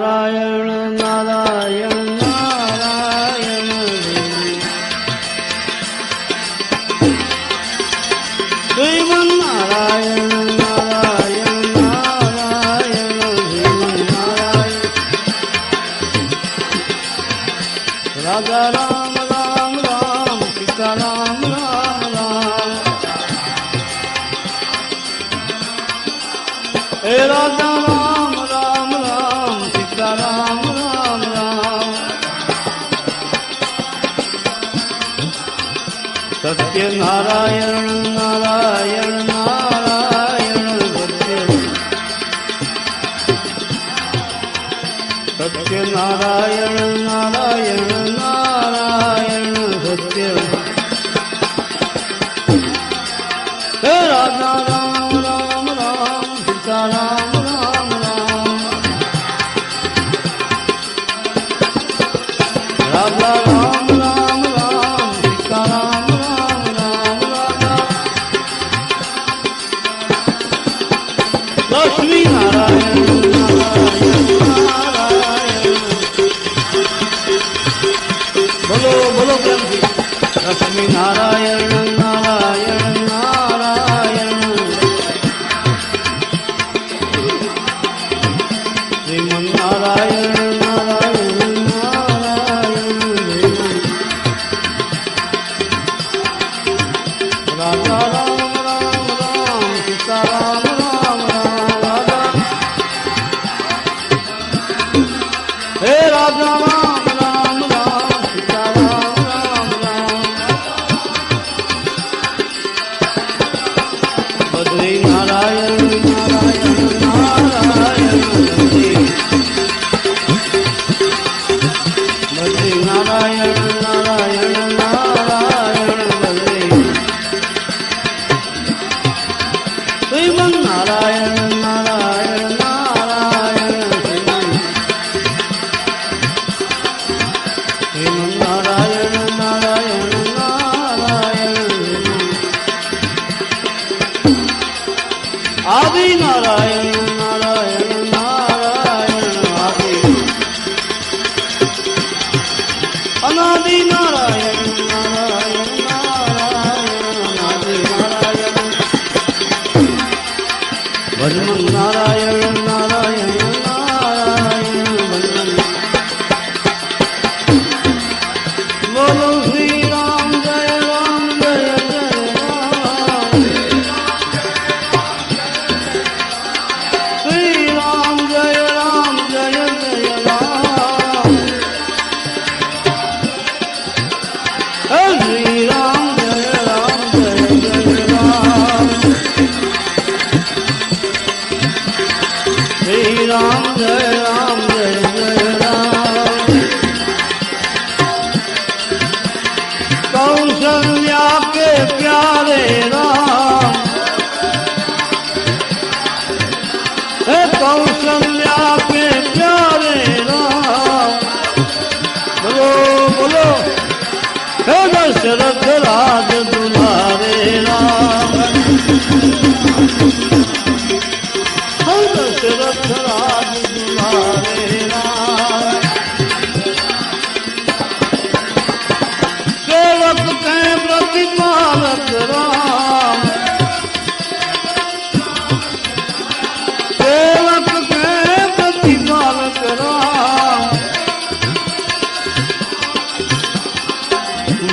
નારાયણ નારાયણ નારાયણ દેવ નારાયણ નારાયણ નારાયણ દેવ નારાયણ રાજા રામ રામ રામ સીતા રામ રામ રામ હે રાજા સત્ય નારાયણ નારાયણ નારાયણ સત્ય સત્ય નારાયણ નારાયણ નારાયણ સત્ય श्रीमन्नारायण गुरु सर के प्यारे राम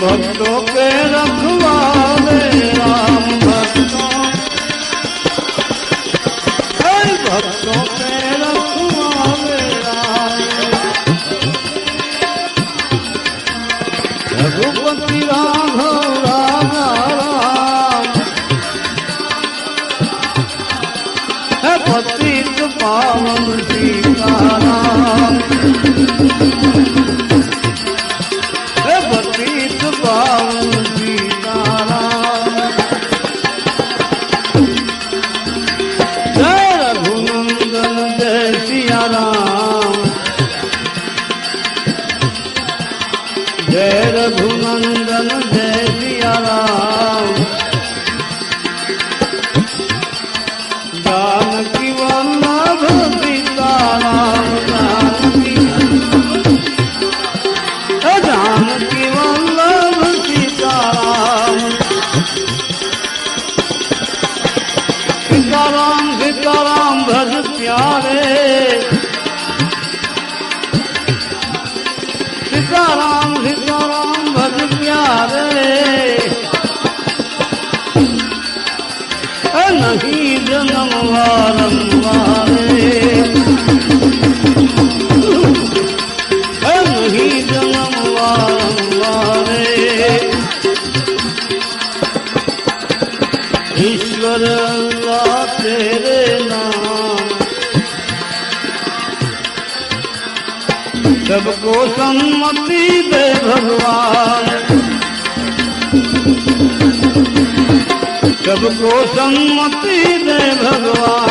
ભક્તો કે રખવાલે રામ ભક્તો. ભક્તો કે રખવાલે રામ. રઘુપતિ રાઘવ રાધા રામ. હે પતિત પાવન સીતારામ જય રઘુનંદન જય સિયારામ જાનકી વલ્લભ સીતારામ જાનકી વલ્લભ સીતારામ સીતારામ સીતારામ ભજ પ્યારે સીતારામ નહીં જન્મ વારંવારે નહીં જન્મ વારંવારે ઈશ્વર અલ્લાહ તેરે નામ સબકો સંમતિ દે ભગવાન सबको सम्मति दे भगवान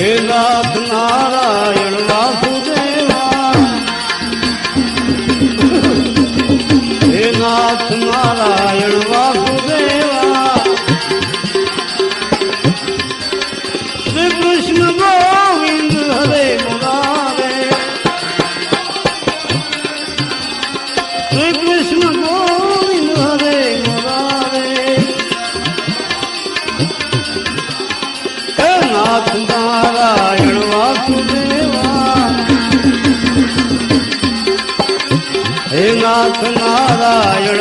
હે નાથ નારાયણ નાથ નારાયણ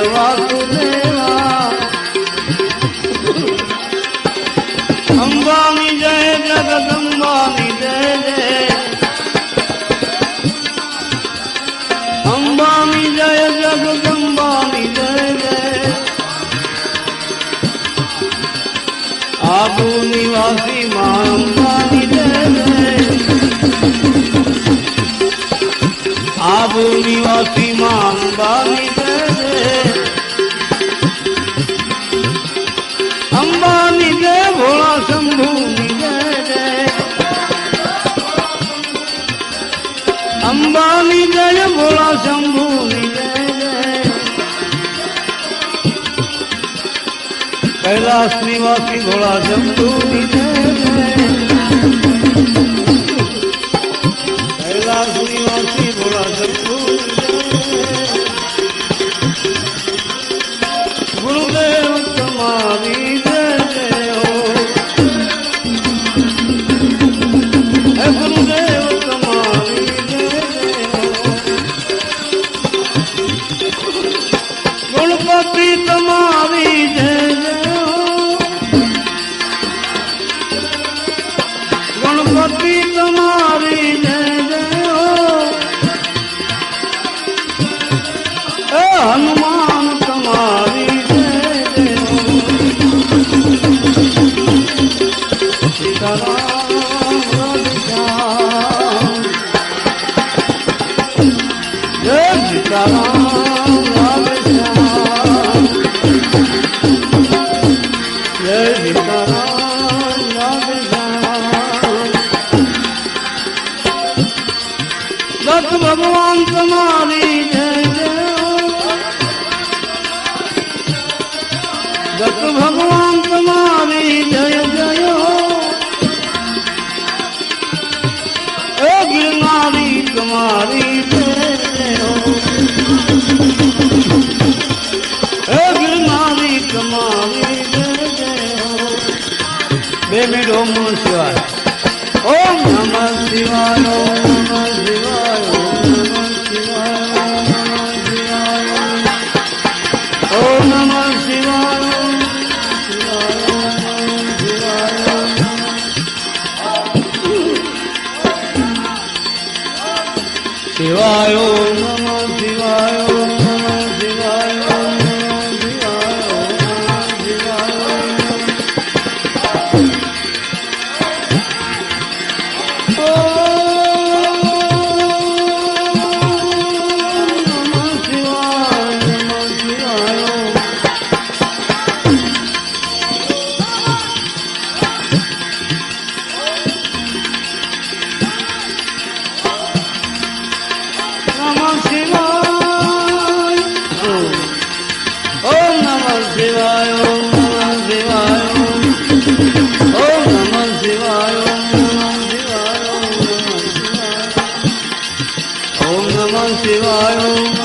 માઉલી વાકી અંબાની જય અંબાની જય ભોળા શંભુની જય અંબાની જય ભોળા શંભુની જય કૈલાસ નિવાસી ભોળા જય ભગવાન તમારી જય ભગવાન તમારી જય જય એ ગિરનારી તમારી જય ગિરનારી તમારી જય બે મિનિટ ઓમ નમઃ શિવાય ઓમ નમઃ શિવાય ઓમ નમઃ શિવાય શિવાય નમઃ શિવાય નમઃ શિવાય ઓમ નમઃ